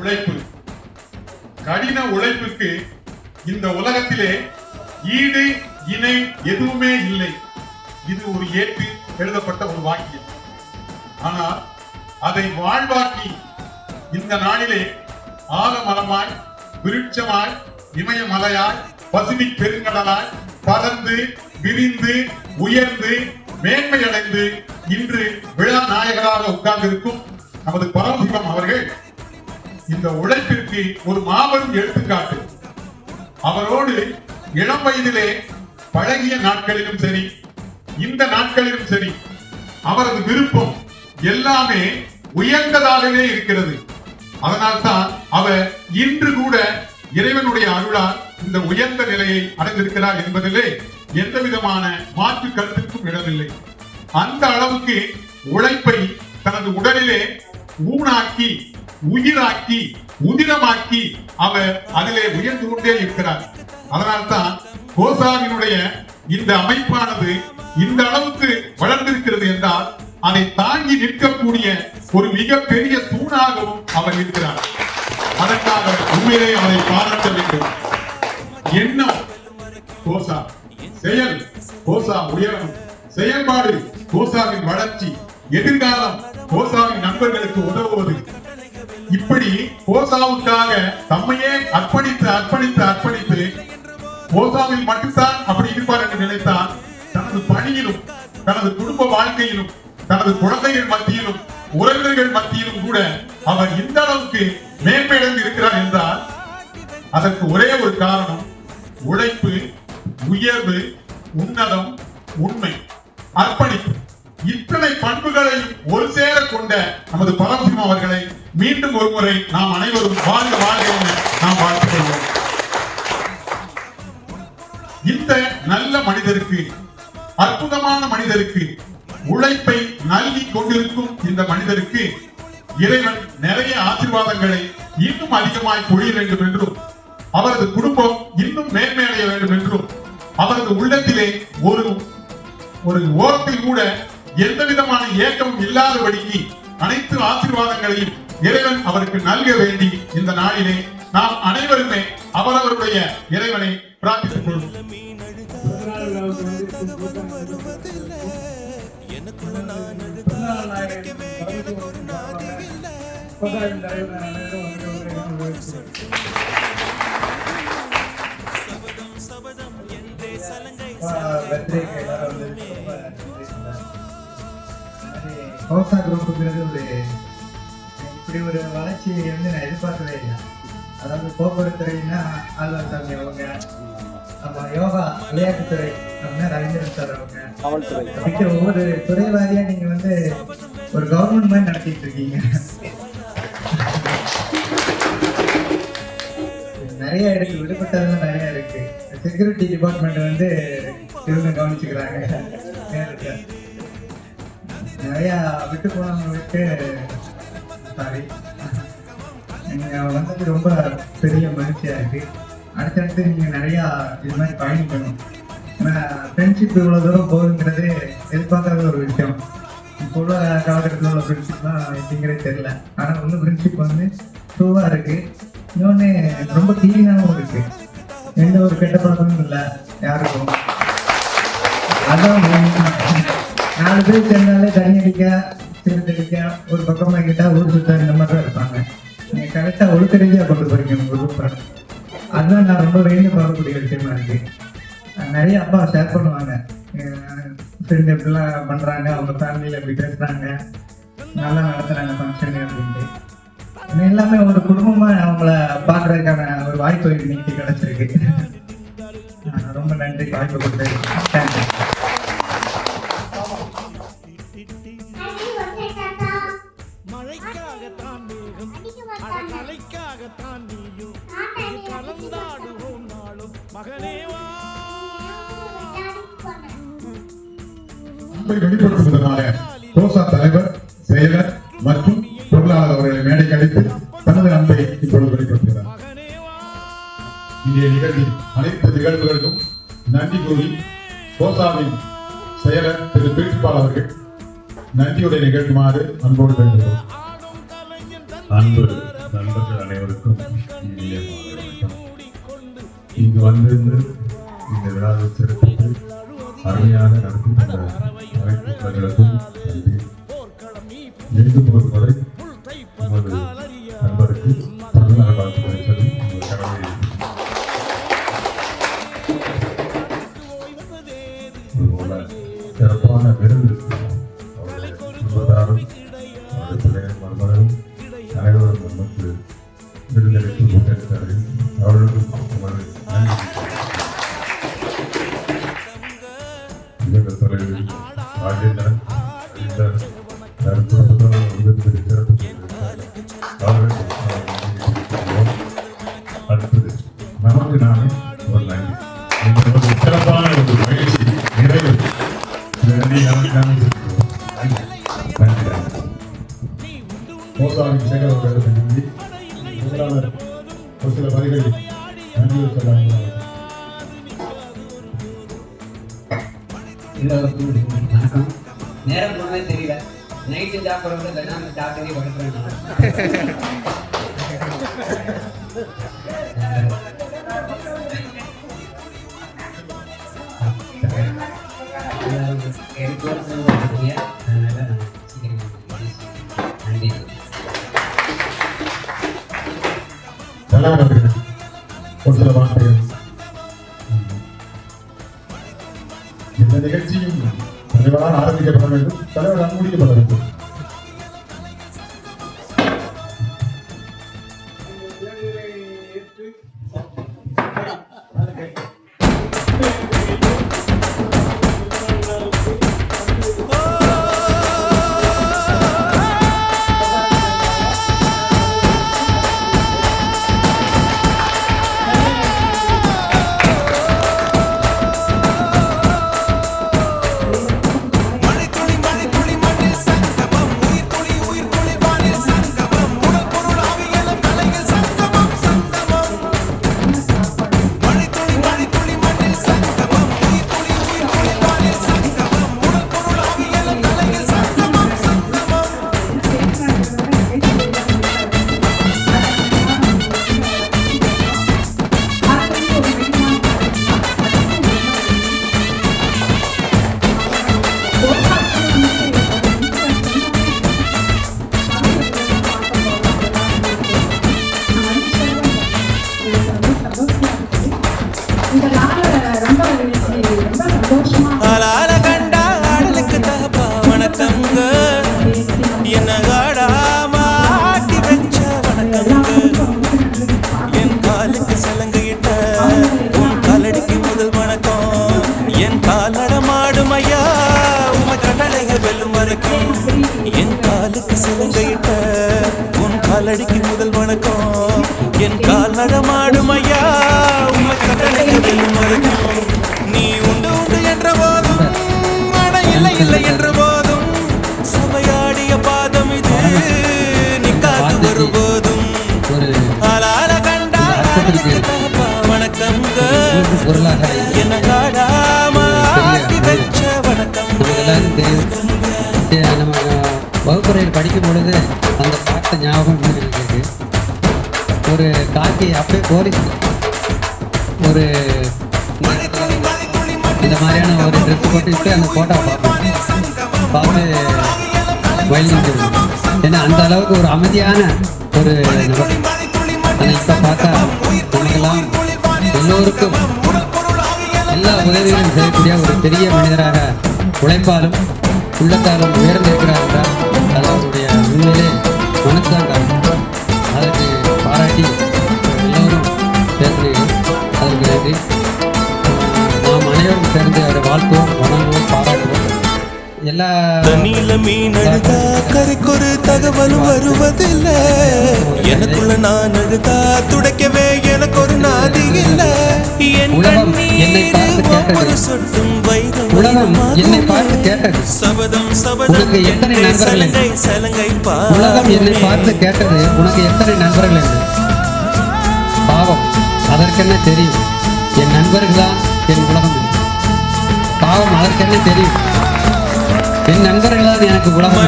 உழைப்பு. கடின உழைப்புக்கு இந்த உலகத்திலே ஈடு இணை எதுவுமே இல்லை. இது ஒரு ஏற்று எழுதப்பட்ட ஒரு வாக்கியம். ஆனால் அதை வாழ்வாக்கி இந்த நாளிலே ஆலமரமாய் விருட்சமாய் இமயமலையாய் பசிபிக் பெருங்கடலாய் பறந்து விரிந்து உயர்ந்து மேன்மையடைந்து இன்று விழா நாயகராக உட்கார்ந்திருக்கும் நமது பரமசிவம் அவர்கள் இந்த உழைப்பிற்கு ஒரு மாபெரும் எடுத்துக்காட்டு. அவரோடு இளம் வயதிலே பழகிய நாட்களிலும் சரி இந்த நாட்களிலும் சரி அவரது விருப்பம் எல்லாமே உயர்ந்ததாகவே இருக்கிறது. அதனால்தான் அவர் இன்று கூட இறைவனுடைய அருளால் இந்த உயர்ந்த நிலையை அடைந்திருக்கிறார் என்பதிலே எந்த விதமான மாற்று கருத்துக்கும் இடமில்லை. அந்த அளவுக்கு உழைப்பை தனது உடலிலே ஊனாக்கி உயிராக்கி உதிரமாக்கி அவர் அதிலே உயர்ந்து கொண்டே இருக்கிறார். அதனால்தான் கோசாவினுடைய இந்த அமைப்பானது இந்த அளவுக்கு வளர்ந்திருக்கிறது என்றால் அதை தாங்கி நிற்கக்கூடிய ஒரு மிகப்பெரிய தூணாகவும் அவர் இருக்கிறார். அதற்காக உண்மையிலே அவரை பாராட்ட வேண்டும். எண்ணம் கோசா செயல். கோசா உயரம். செயல்பாடு கோசாவின் வளர்ச்சி. எதிர்காலம் கோசாவின் நண்பர்களுக்கு உதவுவது. இப்படி ஓசாவுக்காக தம்மையே அர்ப்பணித்து அர்ப்பணித்து அர்ப்பணித்து ஓசாவில் மட்டும்தான் அப்படி இருப்பார் என்று நினைத்தார். தனது பணியிலும் தனது குடும்ப வாழ்க்கையிலும் தனது குழந்தைகள் மத்தியிலும் உறவினர்கள் மத்தியிலும் கூட அவர் இந்த அளவுக்கு மேம்படைந்து இருக்கிறார் என்றால் அதற்கு ஒரே ஒரு காரணம் உழைப்பு உயர்வு உன்னதம் உண்மை அர்ப்பணிப்பு. இத்தனை பண்புகளையும் ஒரு சேர கொண்ட நமது பரமசிவம் அவர்களை மீண்டும் ஒரு முறை நாம் அனைவரும் வாழ்க வாழ்க நாம் வாழ்த்துக் கொள்வோம். இந்த நல்ல மனிதருக்கு அற்புதமான மனிதருக்கு உழைப்பை நல்கி கொண்டிருக்கும் இந்த மனிதருக்கு இறைவன் நிறைய ஆசீர்வாதங்களை இன்னும் அதிகமாய் பொழிய வேண்டும் என்றும் அவரது குடும்பம் இன்னும் மேன்மையடைய வேண்டும் என்றும் அவரது உள்ளத்திலே ஒரு ஒரு ஓரத்தில் கூட எந்த விதமான ஏக்கமும் இல்லாதபடிக்கு அனைத்து ஆசீர்வாதங்களையும் இறைவன் அவருக்கு நல்க வேண்டி இந்த நாளிலே நாம் அனைவருமே அவரவருடைய இறைவனை பிரார்த்தித்துக் கொள்வோம். சபதம் விழாவுக்கு வந்திருக்கும் சலங்கை கோசா குரூப்புங்கிறது ஒரு இப்படி ஒரு வளர்ச்சியை வந்து நான் எதிர்பார்க்கவே இல்லை. அதாவது போக்குவரத்துறைன்னா ஆழ்வார் சாமி அவங்க நம்ம யோகா விளையாட்டுத்துறை அப்படின்னா ரவீந்திரன் சார் அவங்க அப்படிங்கிற ஒவ்வொரு துறை வாரியா நீங்க வந்து ஒரு கவர்மெண்ட் மாதிரி நடத்திட்டு இருக்கீங்க. நிறைய இருக்கு விடுபட்டதெல்லாம் நிறைய இருக்கு. செக்யூரிட்டி டிபார்ட்மெண்ட் வந்து இவங்க கவனிச்சுக்கிறாங்க. நிறையா விட்டு போனவங்களுக்கு சாரி நீங்கள் வந்தது ரொம்ப பெரிய மகிழ்ச்சியாக இருக்குது அடுத்தடுத்து நீங்கள் நிறையா இது மாதிரி பயணிக்கணும் ஏன்னா ஃப்ரெண்ட்ஷிப் இவ்வளோ தூரம் போகுங்கிறது எதிர்பார்க்காத ஒரு விஷயம். இப்போ உள்ள காலகட்டத்தில் உள்ள ஃப்ரெண்ட்ஷிப்லாம் எப்படிங்கிறது தெரியல. ஆனால் உள்ள ஃப்ரெண்ட்ஷிப் வந்து ட்ரூவாக இருக்குது இன்னொன்று ரொம்ப க்ளீனாகவும் இருக்குது எந்த ஒரு கெட்ட பழக்கமும் இல்லை யாருக்கும். அதான். நாலு பேர் சேர்ந்தாலே தண்ணி அடிக்க சிமெண்ட் அடிக்க ஒரு பக்கம் வாங்கிட்டா ஊர் சுத்த இந்த மாதிரி தான் இருப்பாங்க. நீங்கள் கரெக்டாக ஒழுக்க ரீதியா கொண்டு போகிறீங்க உங்கள் குரூப்பை அதுதான் நான் ரொம்ப வேண்டி பார்க்கக்கூடிய விஷயமா இருக்கு. நிறைய அப்பா ஷேர் பண்ணுவாங்க. ஃப்ரெண்ட் எப்படிலாம் பண்ணுறாங்க அவங்க ஃபேமிலியில் எப்படி பேசுறாங்க. நல்லா நடத்துகிறாங்க ஃபங்க்ஷன் அப்படின்ட்டு. எல்லாமே ஒரு குடும்பமாக அவங்கள பார்க்குறதுக்கான ஒரு வாய்ப்பு இன்னைக்கு கிடச்சிருக்கு. ரொம்ப நன்றி வாய்ப்பு கொடுத்து தேங்க்யூ மழைக்காகத்தான் நீயும் கலந்தாடுவோம் நாளும். மகனே வா. அன்பை வெளிப்படுத்துவதற்காக கோசா தலைவர் செயலர் மற்றும் பொருளாளர் அவர்களை மேடைக்கு அழைத்து தனது அன்பை இப்பொழுது வெளிப்படுத்துகிறார். இன்றைய நிகழ்வில் அனைத்து நிகழ்வுகளுக்கும் நன்றி கூறி கோசாவின் செயலர் திரு பிரின்சிபால் அவர்கள் நன்றியுரை நிகழ்த்துமாறு அன்போடு தன் அன்பு. இங்கு வந்திருந்து இந்த விழாவை சிறப்பித்து அருமையாக நடத்தி தந்த அனைத்துகளுக்கும் நன்றி. இருந்து உமது நண்பருக்கு தமிழக வாழ்த்துக்களை சொல்லி உங்கள் கடமை இதுபோல சிறப்பான விருது குடும்பத்தாரும் அவருடைய பிள்ளைகள் மருமகளும் அனைவரும் நமக்கு விருந்தளித்து முன்னெடுத்தார்கள் அவர்களுக்கும் உமது ஒரு சில வரிகள் வணக்கம் நேரம் போனதே தெரியல நைட்டு சாப்பிட்றவங்க தினம் சாப்பிட்டே ஒரு சில வார்த்தைகள் இந்த நிகழ்ச்சியும் தலைவரால் ஆரம்பிக்கப்பட வேண்டும் தலைவரால் முடிக்கப்பட வேண்டும் காலடிக்கு முதல் வணக்கம். என் கால் நடமாடும் ஐயா வெல்லும் வரைக்கும் நீ உண்டு உண்டு என்ற போதும் அட இல்லை இல்லை என்ற போதும் சபையாடிய பாதம் இது நிக்காது வரும்போதும் ஒரு ஆளால கண்டா பொருளாக என்ன காடாம ஆட்டி வச்ச வணக்கம் வகுப்பறையில் படிக்கும் பொழுது அந்த பாட்டு ஞாபகம் எனக்கு ஒரு காக்கி அப்படியே போரி ஒரு இந்த மாதிரியான ஒரு ட்ரெஸ் போட்டுக்கிட்டு அந்த ஃபோட்டோ பார்ப்போம் பார்த்து வயலின் ஏன்னா அந்த அளவுக்கு ஒரு அமைதியான ஒரு நபர் ஆனால் இப்போ பார்த்தா நமக்கெல்லாம் எல்லோருக்கும் எல்லா உதவிகளும் செய்யக்கூடிய ஒரு பெரிய மனிதராக உழைப்பாலும் உள்ளத்தாலும் உயர்ந்திருக்கிறார்கள் அதாவது மனசுதான் காரணம் அதற்கு பாராட்டி எல்லோரும் பேசுகிறீர்கள் அதற்கு நன்றி நாம் அனைவரும் சேர்ந்து அவரை வாழ்த்துவோம் வணங்குவோம் பாராட்டுவோம். எல்லா தண்ணியில மீன் அழுதா கரைக்கொரு தகவலும் வருவதில்லை. எனக்குள்ள நான் அழுதா துடைக்கவே எனக்கு ஒரு நாதி இல்ல. என் கண்ணீர். ஒவ்வொரு சொட்டும் வைரம் உலகம் என்னை பார்த்து கேட்டது. சபதம் சபதம் உனக்கு எத்தனை நண்பர்கள்? உலகம் என்னை. பார்த்து கேட்டது உனக்கு எத்தனை நண்பர்கள் என்று. பாவம் அதற்கென்ன தெரியும். என் நண்பர்கள் தான் என் உலகம். பாவம் அதற்கென்ன தெரியும். என் நண்பர்கள் தான் எனக்கு உலகம்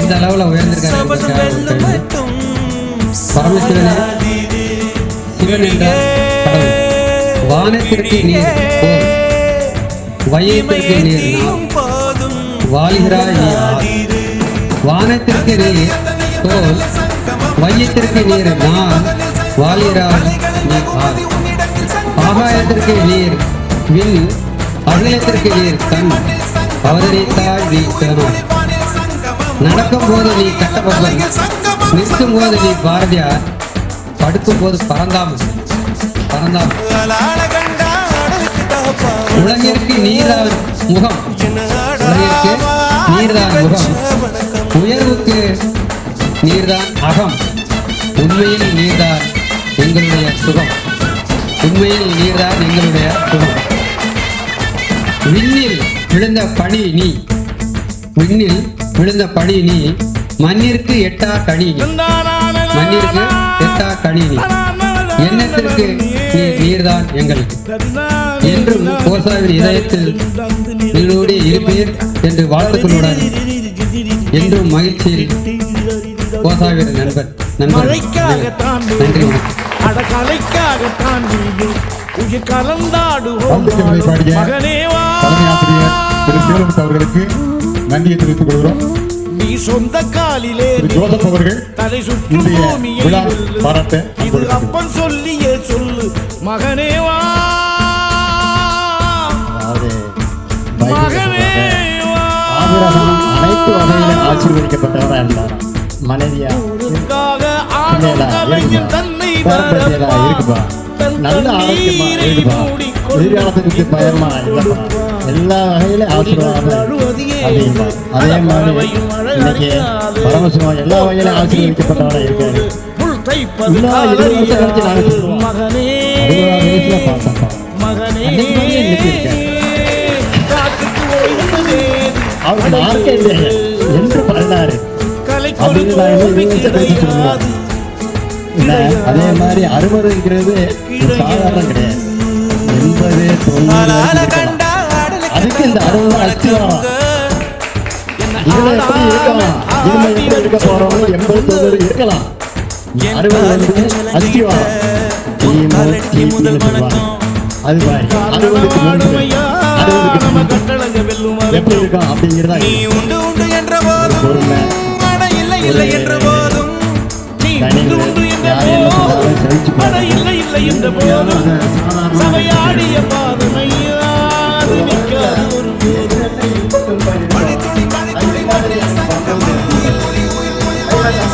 எந்த அளவுல உயர்ந்திருக்காரு பரமசிவனே சிவன் என்ற கடவுள் வானத்திற்கு நீர் வையத்திற்கு நீர் நாம் வாழ்கிறாய். வானத்திற்கு நீர் தோல் வையத்திற்கு நீர் நான் வாழ்கிறாய் நீ ஆர். ஆகாயத்திற்கு நீர் வில் அகிலத்திற்கு நீர் கண் அவதரித்தாய் நீ சிவனாய் நடக்கும் போது நீ கட்டபொம்மன் நிற்கும் போது நீ பாரதியார் படுக்கும் போது பறந்தாமல் உலகிற்கு நீர்தான் முகம். உலகிற்கு நீர்தான் முகம். உயர்வுக்கு நீர்தான் அகம். உண்மையில் நீர்தான் எங்களுடைய சுகம். உண்மையில் நீர்தான் எங்களுடைய சுகம். விண்ணில் விழுந்த பணி நீ. விண்ணில் விழுந்த பணி நீ. மண்ணிற்கு எட்டா கணி மண்ணிற்கு எட்டா கணி நீ. எண்ணத்திற்கு நீர் நீர்தான் எங்களுக்கு? என்றும் கோசாவின் இதயத்தில் நீரோடு இருப்பீர் என்று வாழ்த்துக்களுடன் என்றும் மகிழ்ச்சியில் கோசாவின் நண்பர் நண்பர் நன்றி. அடகலைக்காகத்தான் நீயும் உயிர் கலந்தாடுவோம் வாழ்த்துக்களை பாடிய மகனே வா. தலைமை ஆசிரியர் திரு சிவலமுத்து அவர்களுக்கு நன்றியை தெரிவித்துக் கொள்கிறோம். நீ சொந்த காலிலே. ஜோசப் அவர்கள் தலை சுற்றும் பூமியை இது அப்பன் சொல்லியே சொல்லு. மகனே வா. மகனே அனைத்து வகையிலும் ஆசீர்வதிக்கப்பட்டவராக இருந்தார் மனைவியா. தன்னை பேரப்பிள்ளைகளா வரப்பா. இருக்குப்பா தன் நல்ல ஆரோக்கியமா தண்ணீரை இருக்குப்பா மூடிக்கொண்டு எதிர்காலத்தை பற்றி பயமா இல்லப்பா எல்லா வகையிலும் ஆசீர்வாதம் அதே மாதிரி இன்னைக்கு பரமசிவம் எல்லா வகையிலும் ஆசீர்வதிக்கப்பட்டவராக இருக்காரு. மகனே. அவர் மார்க்கே இல்லைங்க என்று இல்ல அதே மாதிரி அறுபதுங்கிறது சாதாரணம் கிடையாது. எண்பது தொண்ணூறு அதுக்கு இந்த அறுபது இதுல எப்படி இருக்கலாம்? இதுல எப்படி இருக்க போறவங்க எண்பது தொண்ணூறு இருக்கலாம். அறுபது வந்து அஸ்திவாரம். காலடி முதல் வணக்கம். அது மாதிரி. அறுபதுக்கு முன்பு அறுபதுக்கு நம்ம பின்பு கட்டழக வெல்லும் எப்படி இருக்கும் அப்படிங்கிறதா நீ உண்டு உண்டு என்ற போதும். பொறுமை. இல்லை இல்லை என்ற போதும். நீ உண்டு என்ற போதும். இல்லை இல்லை என்ற போதும். சபையாடிய பாதமையா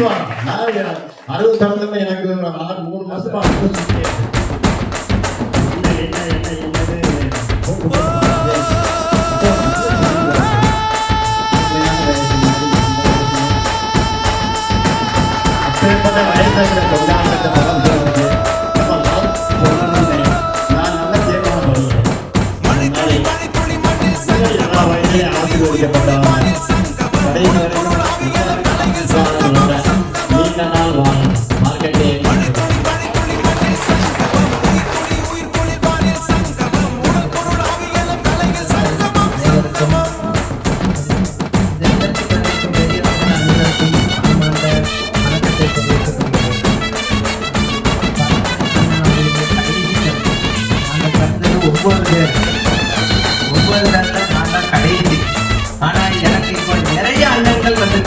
அறுபது கடந்தப்ப எனக்கு ஒரு ஆறு மூணு மாசமா அனுபவிச்சுட்டே இருக்கேன். என்ன, என்ன, என்ன, என்னது? அப்பேற்பட்ட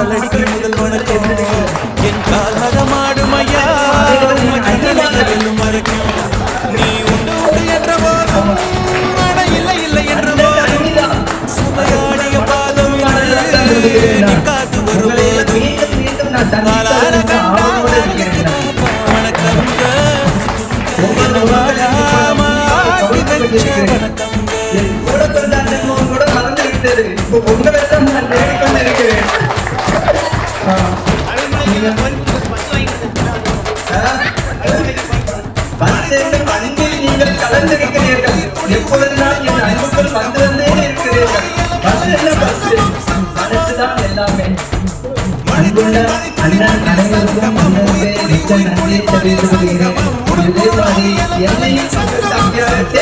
அலசி எப்பொழுதுதான் என் அன்புகள் வந்து வந்தே இருக்கிறீர்கள் பஸ் என்ன என்னையும் சங்கர் தம்பியாரத்தை